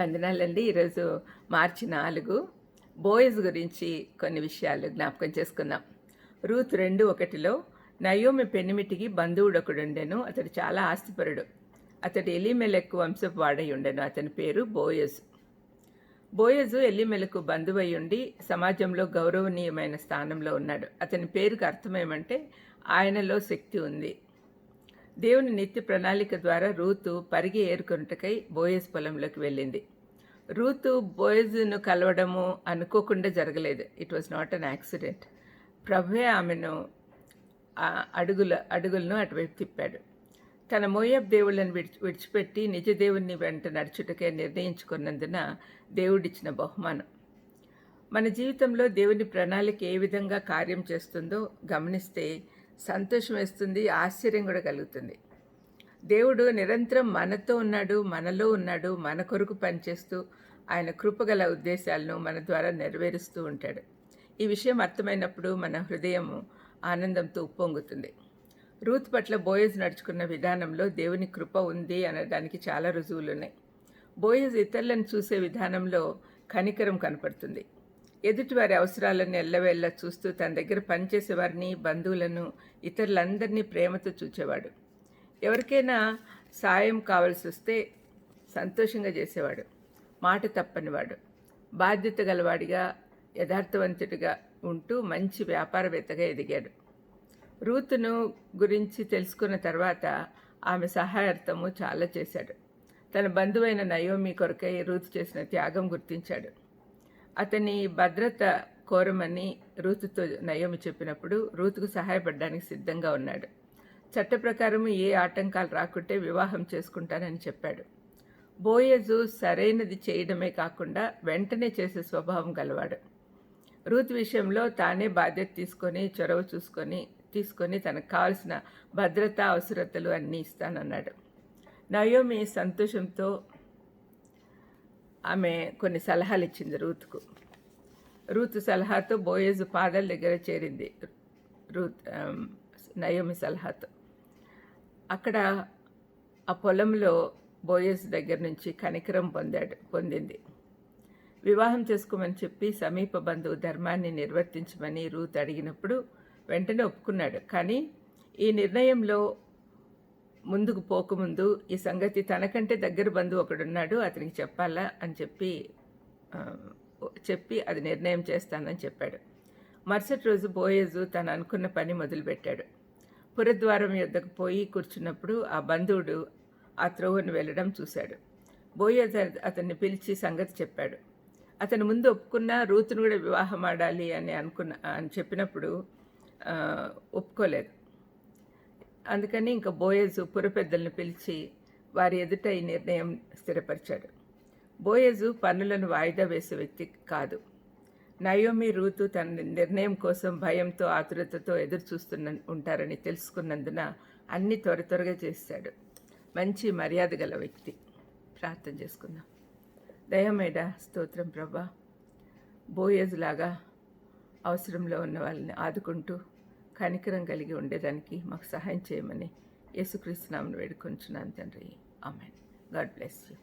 వందనాలండి. ఈరోజు మార్చి నాలుగు. బోయస్ గురించి కొన్ని విషయాలు జ్ఞాపకం చేసుకుందాం. రూత్ రెండు ఒకటిలో నయోమి పెనిమిటికి బంధువుడు ఒకడుండెను అతడు చాలా ఆస్తిపరుడు. అతడు ఎలిమెలకు వంశపు వాడై ఉండెను అతని పేరు బోయస్. బోయజు ఎల్లిమెలకు బంధువై ఉండి సమాజంలో గౌరవనీయమైన స్థానంలో ఉన్నాడు. అతని పేరుకు అర్థమేమంటే ఆయనలో శక్తి ఉంది. దేవుని నిత్య ప్రణాళిక ద్వారా రూతు పరిగి ఏరుకొనుటకై బోయజ్ పొలంలోకి వెళ్ళింది. రూతు బోయజ్ను కలవడము అనుకోకుండా జరగలేదు. It was not an accident ప్రభే ఆమెను ఆ అడుగుల అడుగులను అటువైపు తిప్పాడు. తన మోయబ్ దేవుళ్ళని విడిచి విడిచిపెట్టి నిజ దేవుణ్ణి వెంట నడుచుటకే నిర్ణయించుకున్నందున దేవుడిచ్చిన బహుమానం. మన జీవితంలో దేవుని ప్రణాళిక ఏ విధంగా కార్యం చేస్తుందో గమనిస్తే సంతోషం వేస్తుంది ఆశ్చర్యం కూడా కలుగుతుంది. దేవుడు నిరంతరం మనతో ఉన్నాడు మనలో ఉన్నాడు మన కొరకు పనిచేస్తూ ఆయన కృపగల ఉద్దేశాలను మన ద్వారా నెరవేరుస్తూ ఉంటాడు. ఈ విషయం అర్థమైనప్పుడు మన హృదయం ఆనందంతో ఉప్పొంగుతుంది. రూత్ పట్ల బోయజ్ నడుచుకున్న విధానంలో దేవుని కృప ఉంది అనడానికి చాలా రుజువులు ఉన్నాయి బోయజ్ ఇతరులను చూసే విధానంలో కనికరం కనపడుతుంది. ఎదుటివారి అవసరాలను ఎల్లవేళ్ళ చూస్తూ తన దగ్గర పనిచేసే వారిని బంధువులను ఇతరులందరినీ ప్రేమతో చూచేవాడు. ఎవరికైనా సాయం కావాల్సి వస్తే సంతోషంగా చేసేవాడు. మాట తప్పనివాడు. బాధ్యత గలవాడిగా యథార్థవంతుడిగా ఉంటూ మంచి వ్యాపారవేత్తగా ఎదిగాడు. రూతును గురించి తెలుసుకున్న తర్వాత ఆమె సహాయార్థము చాలా చేశాడు. తన బంధువైన నయోమి కొరకై రూతు చేసిన త్యాగం గుర్తించాడు. అతని భద్రత కోరమని రూతుతో నయోమి చెప్పినప్పుడు రూతుకు సహాయపడడానికి సిద్ధంగా ఉన్నాడు. చట్ట ప్రకారం ఏ ఆటంకాలు రాకుంటే వివాహం చేసుకుంటానని చెప్పాడు. బోయజు సరైనది చేయడమే కాకుండా వెంటనే చేసే స్వభావం గలవాడు. రూత్ విషయంలో తానే బాధ్యత తీసుకొని చొరవ చూసుకొని తీసుకొని తనకు కావలసిన భద్రత అవసరతలు అన్నీ ఇస్తానన్నాడు. నయోమి సంతోషంతో ఆమె కొన్ని సలహాలు ఇచ్చింది రూత్కు. రూత్ సలహాతో బోయేజ్ ఫాదర్ దగ్గర చేరింది. రూత్ నయోమి సలహాతో. అక్కడ ఆ పొలంలో బోయస్ దగ్గర నుంచి కనికరం పొందాడు పొందింది. వివాహం చేసుకోమని చెప్పి సమీప బంధువు ధర్మాన్ని నిర్వర్తించమని రూత్ అడిగినప్పుడు వెంటనే ఒప్పుకున్నాడు. కానీ ఈ నిర్ణయంలో ముందుకు పోకముందు ఈ సంగతి తనకంటే దగ్గర బంధువు ఒకడున్నాడు అతనికి చెప్పాలా అని చెప్పి చెప్పి అది నిర్ణయం చేస్తానని చెప్పాడు. మరుసటి రోజు బోయేజు తను అనుకున్న పని మొదలుపెట్టాడు. పురద్వారం యొద్దకు పోయి కూర్చున్నప్పుడు ఆ బంధువుడు ఆ త్రోవను వెళ్ళడం చూశాడు. బోయేజ్ అతన్ని పిలిచి సంగతి చెప్పాడు. అతను ముందు ఒప్పుకున్న రూతును కూడా వివాహం ఆడాలి అని అనుకున్న అని చెప్పినప్పుడు ఒప్పుకోలేదు. అందుకని ఇంకా బోయేజు పురపెద్దలను పిలిచి వారి ఎదుట ఈ నిర్ణయం స్థిరపరిచాడు. బోయేజు పన్నులను వాయిదా వేసే వ్యక్తి కాదు. నయోమి రూతు తన నిర్ణయం కోసం భయంతో ఆతురతతో ఎదురు చూస్తున్న ఉంటారని తెలుసుకున్నందున అన్ని త్వర త్వరగా చేశాడు మంచి మర్యాద గల వ్యక్తి. ప్రార్థన చేసుకుందాం. దయమేడ స్తోత్రం ప్రభా. బోయేజ్ లాగా అవసరంలో ఉన్న వాళ్ళని ఆదుకుంటూ కనికరం కలిగి ఉండేదానికి మాకు సహాయం చేయమని యేసుక్రీస్తునామను వేడుకొంచున్నాను తండ్రి. ఆమెన్. God bless you.